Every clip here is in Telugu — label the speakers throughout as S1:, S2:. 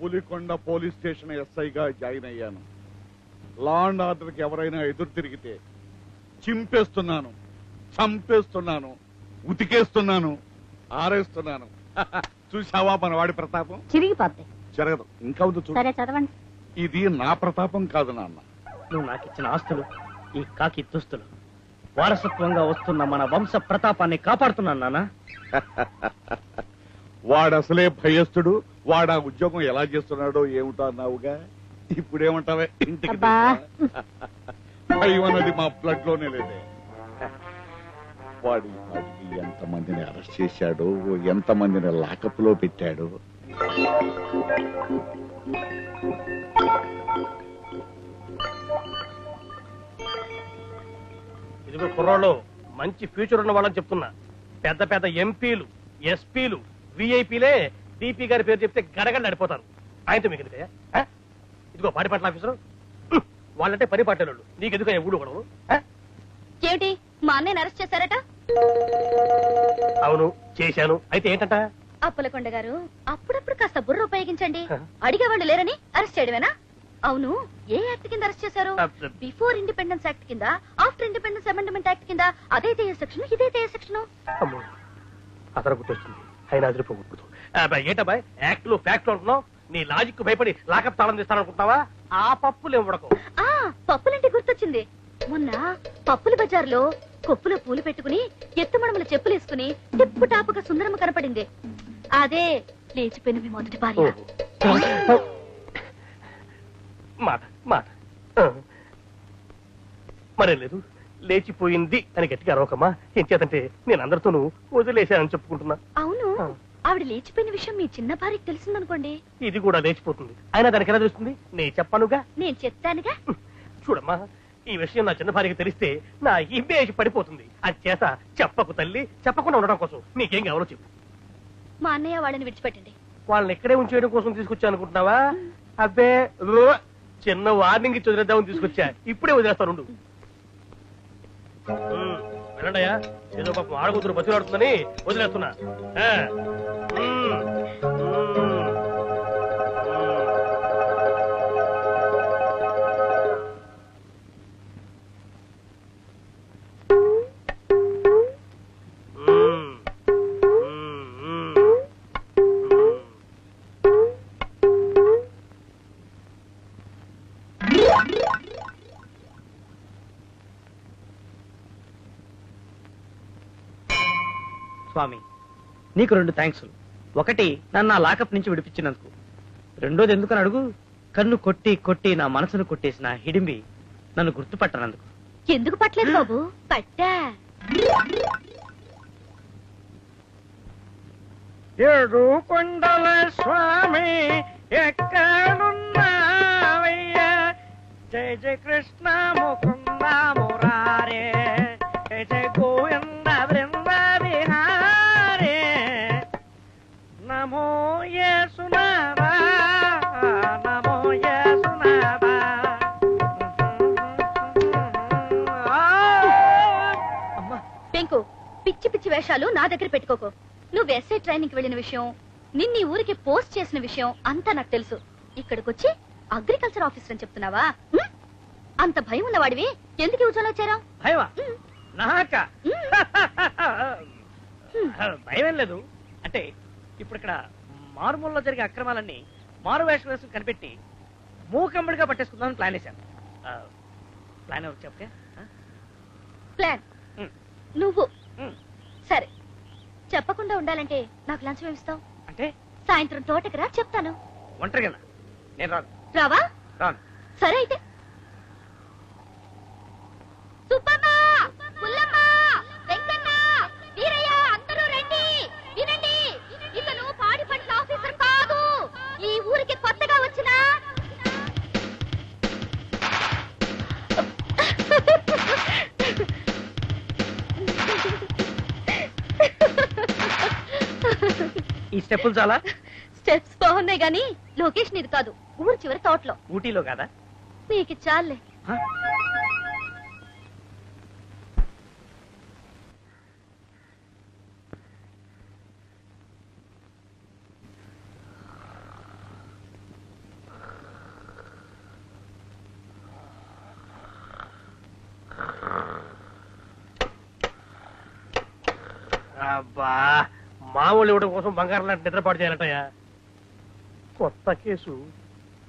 S1: పులికొండ పోలీస్ స్టేషన్ ఎస్ఐగా జాయిన్ అయ్యాను. లా అండ్ ఆర్డర్కి ఎవరైనా ఎదురు తిరిగితే చింపేస్తున్నాను చంపేస్తున్నాను ఉతికేస్తున్నాను ఆరేస్తున్నాను. చూసావా మన వాడి ప్రతాపం? జరగదు. ఇంకా ఉంది చూడు.
S2: సరే చదవండి.
S1: ఇది నా ప్రతాపం కాదు నాన్న.
S3: నువ్వు నాకు ఇచ్చిన ఆస్తులు ఈ కాకి దుస్తులు వారసత్వంగా వస్తున్న మన వంశ ప్రతాపాన్ని కాపాడుతున్నాను నాన్న.
S1: వాడు అసలే భయస్థుడు వాడు ఆ ఉద్యోగం ఎలా చేస్తున్నాడో ఏమిటో అన్నావుగా? ఇప్పుడేమంటావే? ఇంటికి
S2: అబ్బా.
S1: తెచ్చా? భయం అన్నది మా బ్లడ్లోనే లేదే. వాడి వాడికి ఎంత మందిని అరెస్ట్ చేశాడు ఎంత మందిని లాకప్లో పెట్టాడు.
S3: ఇదిగో కుర్రోళ్ళు మంచి ఫ్యూచర్ ఉన్న వాళ్ళని చెప్తున్నా. పెద్ద పెద్ద ఎంపీలు ఎస్పీలు విఐపీలే డిపి గారి పేరు చెప్తే గడగడ నడిపోతారు. ఆయనతో మీకు ఎందుకయ్యా? ఇదిగో పాడి పట్ల ఆఫీసరు. వాళ్ళంటే పని పట్టేవాళ్ళు నీకు ఎందుకు ఊడు గొడవలు? ఆ?
S2: ఏమిటి? మా అన్నయ్యని అరెస్ట్ చేశారట?
S3: అవును చేశాను. అయితే ఏంటంట?
S2: అప్పులకొండ గారు అప్పుడప్పుడు కాస్త బుర్ర ఉపయోగించండి. అడిగేవాళ్ళు లేరని అరెస్ట్ చేయడమేనా? అవును ఏ యాక్ట్ కింద అరెస్ట్ చేశారు? బిఫోర్ ఇండిపెండెన్స్ యాక్ట్ కింద ఆఫ్టర్ ఇండిపెండెన్స్ అమెండ్మెంట్ యాక్ట్ కింద అదైతే ఏ సెక్షన్ ఇదైతే ఏ సెక్షన్.
S3: అతను గుర్తొస్తుంది అయినా అదిరిపోకూడదు ఏంటబ్బాయ్ యాక్ట్లో ఫ్యాక్ట్ అంటున్నావు? నీ లాజిక్ భయపడి లాకప్ తాళం తీస్తాననుకుంటున్నావా? ఆ పప్పులు ఇవ్వడకు
S2: ఆ పప్పులంటే గుర్తొచ్చింది. మొన్న పప్పుల బజార్లో కొప్పులో పూలు పెట్టుకుని ఎత్తుమడమల చెప్పులు వేసుకుని టిప్పు టాపుగా సుందరమ్మ కనపడింది. అదే లేచిపోయిన మీ మొదటి భార్య.
S3: మాట మాట. మరేం లేదు లేచిపోయింది అని గట్టిగా అరవకమ్మా. ఏం చేతంటే నేను అందరితోనూ వదిలేశానని చెప్పుకుంటున్నా.
S2: అవును. ఆవిడ లేచిపోయిన విషయం మీ చిన్న భార్యకి తెలిసిందనుకోండి.
S3: ఇది కూడా లేచిపోతుంది. అయినా దానికి ఎలా తెలుస్తుంది? నేను చెప్పానుగా?
S2: నేను చెప్తానుగా.
S3: చూడమ్మా ఈ విషయం నా చిన్న భార్యకి తెలిస్తే నా ఇమేజ్ పడిపోతుంది. అది చేత చెప్పకు తల్లి చెప్పకుండా ఉండడం కోసం నీకేం కావాలో చెప్పు.
S2: మా అన్నయ్య వాళ్ళని విడిచిపెట్టండి.
S3: వాళ్ళని ఇక్కడే ఉంచేయడం కోసం తీసుకొచ్చా అనుకుంటున్నావా అబ్బే. చిన్న వార్నింగ్ ఇచ్చి వదిలేద్దామని తీసుకొచ్చా. ఇప్పుడే వదిలేస్తాను ఉండు. ఏదో పాపం ఆడకూతురు బతిలాడుతుందని వదిలేస్తున్నా స్వామి. నీకు రెండు థ్యాంక్స్ ఒకటి నన్ను ఆ లాకప్ నుంచి విడిపించినందుకు. రెండోది ఎందుకని అడుగు? కన్ను కొట్టి కొట్టి నా మనసును కొట్టేసిన హిడింబి నన్ను గుర్తుపట్టనందుకు.
S2: ఎందుకు పట్టలేదు బాబు? పట్టా.
S3: ఏడు కొండల స్వామి ఎక్కడున్నావయ్యా? జయ జయ కృష్ణ ముకుంద మురారే జయ జయ గోవింద
S2: పెంకు పిచ్చి పిచ్చి వేషాలు నా దగ్గర పెట్టుకోకు. నువ్వు ఎస్ఐ ట్రైనింగ్ వెళ్ళిన విషయం నిన్ను ఊరికి పోస్ట్ చేసిన విషయం అంతా నాకు తెలుసు. ఇక్కడికి వచ్చి అగ్రికల్చర్ ఆఫీసర్ అని చెప్తున్నావా? ఉమ్? అంత భయం ఉన్నవాడివి ఎందుకు ఈ ఉద్యోగంలో చేరావు?
S3: భయమా? నాక? లేదు. అంటే ఇప్పుడు ఇక్కడ మారుమూలలో జరిగే అక్రమాలన్నీ మారు వేషం వేసుకుని కనిపెట్టి మూకమ్మడిగా పట్టేసుకుందామని ప్లాన్ వేశాను ఆ, ప్లాన్ ఎవరు చెప్తే?
S2: ప్లాన్? నువ్వు. సరే. చెప్పకుండా ఉండాలంటే నాకు లంచం ఏమిస్తావు?
S3: అంటే?
S2: సాయంత్రం తోటకి రా చెప్తాను.
S3: ఒంటరిగా నేను రాను.
S2: రావా?
S3: రాను.
S2: సరే అయితే. ఈ
S3: స్టెప్పులు చాలా?
S2: స్టెప్స్ బాగున్నాయి గాని లొకేషన్ ఇది కాదు. ఊరు చివరి తోటలో.
S3: ఊటీలో కాదా?
S2: నీకు చాలే.
S3: అబ్బా! మామూలు ఇవ్వడం కోసం బంగారం లాంటి నిద్రపాటు చేయాలటయ్యా. కొత్త కేసు.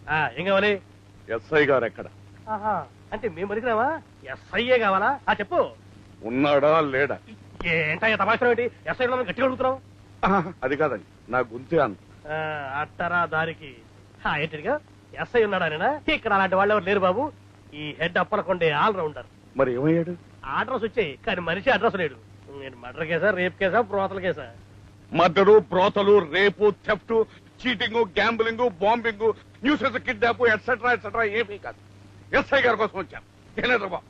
S3: ఆ, ఏం కావాలి?
S1: ఎస్ఐ గారు ఎక్కడ?
S3: ఆహా, అంటే మేము అడిగినావా ఎస్ఐఏ కావాలా? ఆ చెప్పు.
S1: ఉన్నాడా లేడా?
S3: ఏంటయ్యా తమాషా ఏంటి? ఎస్ఐ ఉన్నామని గట్టిగా అడుగుతున్నావు?
S1: ఆహా, అది కాదండి నా గుంతే అన్న.
S3: ఆ, అట్టరా దారికి. ఆ, ఏంటిదిగా? ఎస్ఐ ఉన్నాడా ఇక్కడ అలాంటి వాళ్ళు ఎవరు లేరు బాబు. ఈ హెడ్ అప్పలకొండే ఆల్ రౌండర్
S1: మరి ఏమయ్యాడు?
S3: అడ్రస్ వచ్చాయి కానీ మనిషి అడ్రస్ లేడు. నేను మర్డర్ కేసా రేప్ కేసా ప్రోతల కేసా?
S1: మర్డరు ప్రోతలు రేపు theft cheating gambling bombing nuisances kidnap etcetera etcetera ఏమీ కాదు. ఎస్ఐ గారి కోసం వచ్చాను ఏలేదా బాబు.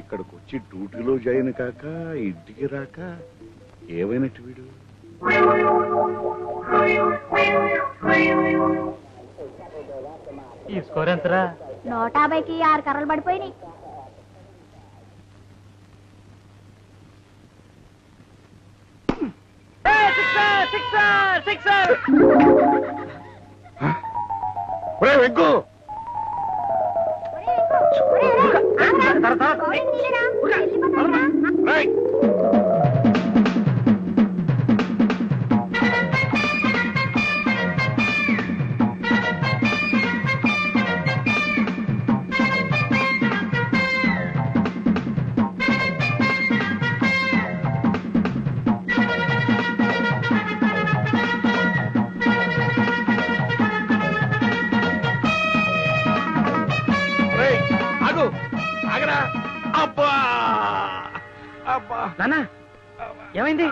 S1: ఇక్కడికి వచ్చి డ్యూటీలో జాయిన్ కాక ఇంటికి రాక ఏమైనట్టు వీడు?
S3: ఈ స్కోర్ ఎంతరా?
S2: నూట యాభైకి ఆరు కర్రలు పడిపోయినాయి.
S1: ఒరే వెంకు!
S3: ఏమైంది?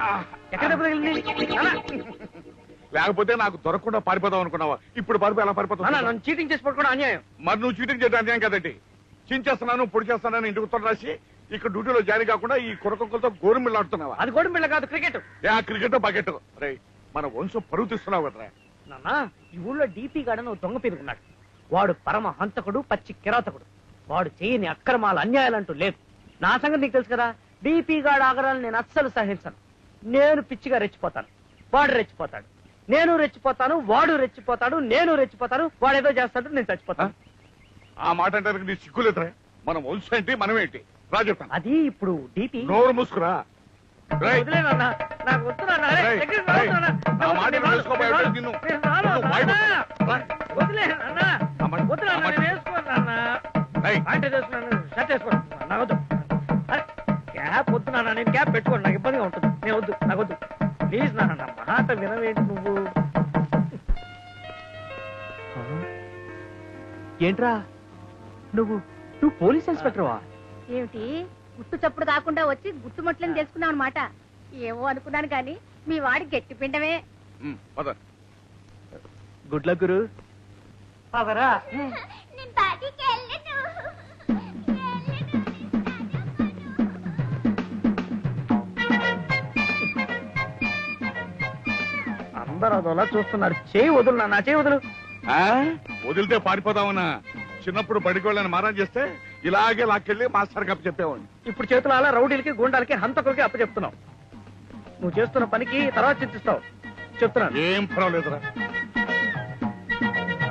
S3: ఎక్కడ దెబ్బ తగిలింది?
S1: లేకపోతే నాకు దొరకకుండా పారిపోదాం అనుకున్నావా? ఇప్పుడు పారిపో ఎలా పారిపోతావు
S3: నన్ను చీటింగ్ చేసి పట్టుకోవడం అన్యాయం.
S1: మరి నువ్వు చీటింగ్ చేయడం అన్యాయం కదండి. చించేస్తున్నాను పొడి చేస్తున్నాను ఇంటికి ఉత్తరం రాసి ఇక్కడ డ్యూటీలో జాయిన్ కాకుండా ఈ కురకొక్కలతో గోరుమిళ్ళు ఆడుతున్నావా?
S3: అది గోడం కాదు క్రికెట్
S1: ఏ ఆ క్రికెట్ బకెట్ రే మన వంశం పరువు తీస్తున్నావు కదరా.
S4: నాన్న ఈ ఊళ్ళో డీపీ గాడని ఓ దొంగ పేరుకున్నాడు వాడు పరమ హంతకుడు పచ్చి కిరాతకుడు. వాడు చేయని అక్రమాలు అన్యాయాలంటూ లేదు. నా సంగతి నీకు తెలుసు కదా? డీపీ గాడు ఆగరాలు నేను అస్సలు సహించను. నేను పిచ్చిగా రెచ్చిపోతాను. వాడు రెచ్చిపోతాడు. నేను రెచ్చిపోతాను వాడు రెచ్చిపోతాడు నేను రెచ్చిపోతాను వాడేదో చేస్తాడు నేను చచ్చిపోతాను.
S1: ఆ మాట అంటే నీ సిగ్గులేదురా మన వంశం ఏంటి మనమేంటి? రా చెప్తాను.
S4: అది ఇప్పుడు డీపీ
S1: నోరు మూసుకురా. రేయ్,
S4: వదిలే నాన్న నాకు
S1: రేయ్, రేయ్. నా మాట
S4: నేను రాను,
S1: వేసుకోబోయే
S4: నేను
S1: నిన్ను.
S4: రాను, నేను రాను,
S1: నువ్వు భయపడు.
S4: నాన్న.
S1: రా.
S4: వదిలే నాన్న.
S1: ఆ మాట-
S4: వద్దు నాన్న
S1: ఆ మాట-
S4: నేను వేసుకోను నాన్న
S1: రేయ్,
S4: ప్యాంట్ వేసుకున్నాను షర్ట్ వేసుకున్నాను నాకు వద్దు వద్దు నాన్న నేను క్యాప్ పెట్టుకోండి నాకు ఇబ్బందిగా ఉంటుంది. నేను వద్దు. నాకు వద్దు. ప్లీజ్ నాన్న నా మాట వినవేంటి నువ్వు? ఏంట్రా? నువ్వు నువ్వు పోలీస్ ఇన్స్పెక్టర్వా?
S2: ఏమిటి? గుట్టు చప్పుడు కాకుండా వచ్చి గుట్టుమట్లని తెలుసుకున్నాం అనమాట ఏమో అనుకున్నాను కానీ మీ వాడి గట్టి పిండమే.
S4: గుడ్ లక్ గురు. పదరా? అందరూ అదోలా చూస్తున్నారు చేయి వదులు నాన్న చేయి వదులు.
S1: ఆ? వదిలితే పారిపోదామన్నా చిన్నప్పుడు బడికి వెళ్ళని మారం చేస్తే ఇలాగే లాక్కెళ్ళి మాస్టర్ కప్ప చెప్పేవాడిని.
S4: ఇప్పుడు చేతులు అలా రౌడీలకి గుండాలకి హంతకులకి అప్పచెప్తున్నావు. నువ్వు చేస్తున్న పనికి తర్వాత చింతిస్తావు. చెప్తున్నాను.
S1: ఏం పర్వాలేదురా.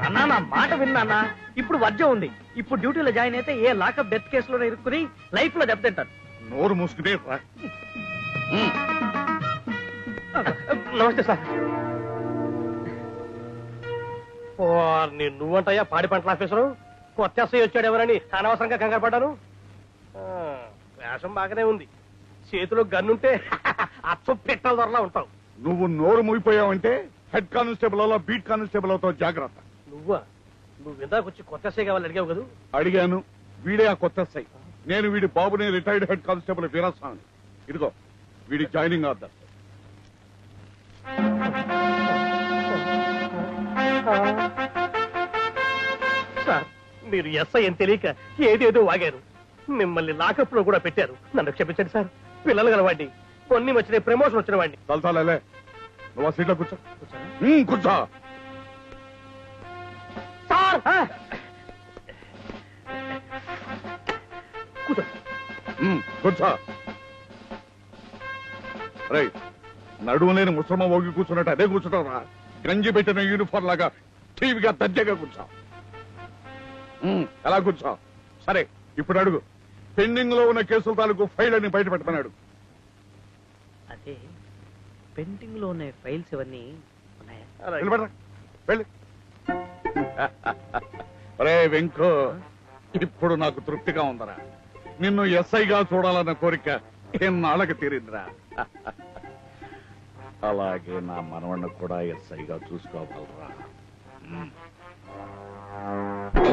S4: అన్నా నా మాట విన్నా ఇప్పుడు వర్జం ఉంది. ఇప్పుడు డ్యూటీలో జాయిన్ అయితే ఏ లాకప్ డెత్ కేసులో ఇరుక్కుని లైఫ్లో దెబ్బతింటారు.
S1: నోరు మూసుకునే రా.
S3: నమస్తే సార్. నేను నువ్వంటయ్యా పాడి పంటల ఆఫీసరు? కొత్త ఎస్ఐ వచ్చాడు ఎవరని అనవసరంగా కంగారు పడ్డాను? ఆ, వేషం బాగానే ఉంది. చేతిలో గన్నుంటే అచ్చం పెట్టల ధరలా ఉంటావు.
S1: నువ్వు నోరు మూగిపోయావంటే హెడ్ కానిస్టేబుల్ అలా బీట్ కానిస్టేబుల్ అవుతావు జాగ్రత్త.
S3: నువ్వా? నువ్వు ఇందాక వచ్చి కొత్త ఎస్ఐ కావాలని అడిగావు కదా?
S1: అడిగాను. వీడే ఆ కొత్త సై. నేను వీడి బాబుని రిటైర్డ్ హెడ్ కానిస్టేబుల్ వీరాస్వామి ఇదిగో వీడి జాయినింగ్ ఆర్డర్.
S3: మీరు ఎస్ఐ అని తెలియక ఏదేదో వాగారు. మిమ్మల్ని లాకప్లో కూడా పెట్టారు. నన్ను క్షమించండి సార్. పిల్లలు గలవాడిని. కొన్ని వచ్చిన ప్రమోషన్ వచ్చిన వాడిని.
S1: తలతాలే నువ్వు ఆ సీట్లో కూర్చో. ఉమ్, కూర్చో.
S3: సార్ కూర్చో.
S1: ఉమ్, కూర్చో. రై నడుము లేని ముసలమ్మ ఓగి కూర్చున్నట్టు అదే కూర్చుంటారా గంజి పెట్టిన యూనిఫామ్ లాగా టీవీగా దర్జాగా కూర్చో. ఎలా కూర్చో? సరే ఇప్పుడు అడుగు. పెండింగ్లో ఉన్న కేసుల తాలూకు ఫైల్ అని బయట పెడుతున్నాడు
S4: అదే పెండింగ్లో ఉన్న ఫైల్స్ ఇవన్నీ ఉన్నాయా?
S1: వెళ్ళి వెళ్ళి. రే వెంకో ఇప్పుడు నాకు తృప్తిగా ఉందరా. నిన్ను ఎస్ఐగా చూడాలన్న కోరిక ఎన్నాళ్ళకి తీరిందిరా. అలాగే నా మనవణ్ణి కూడా ఎస్ఐగా చూసుకోగలరా ఉమ్.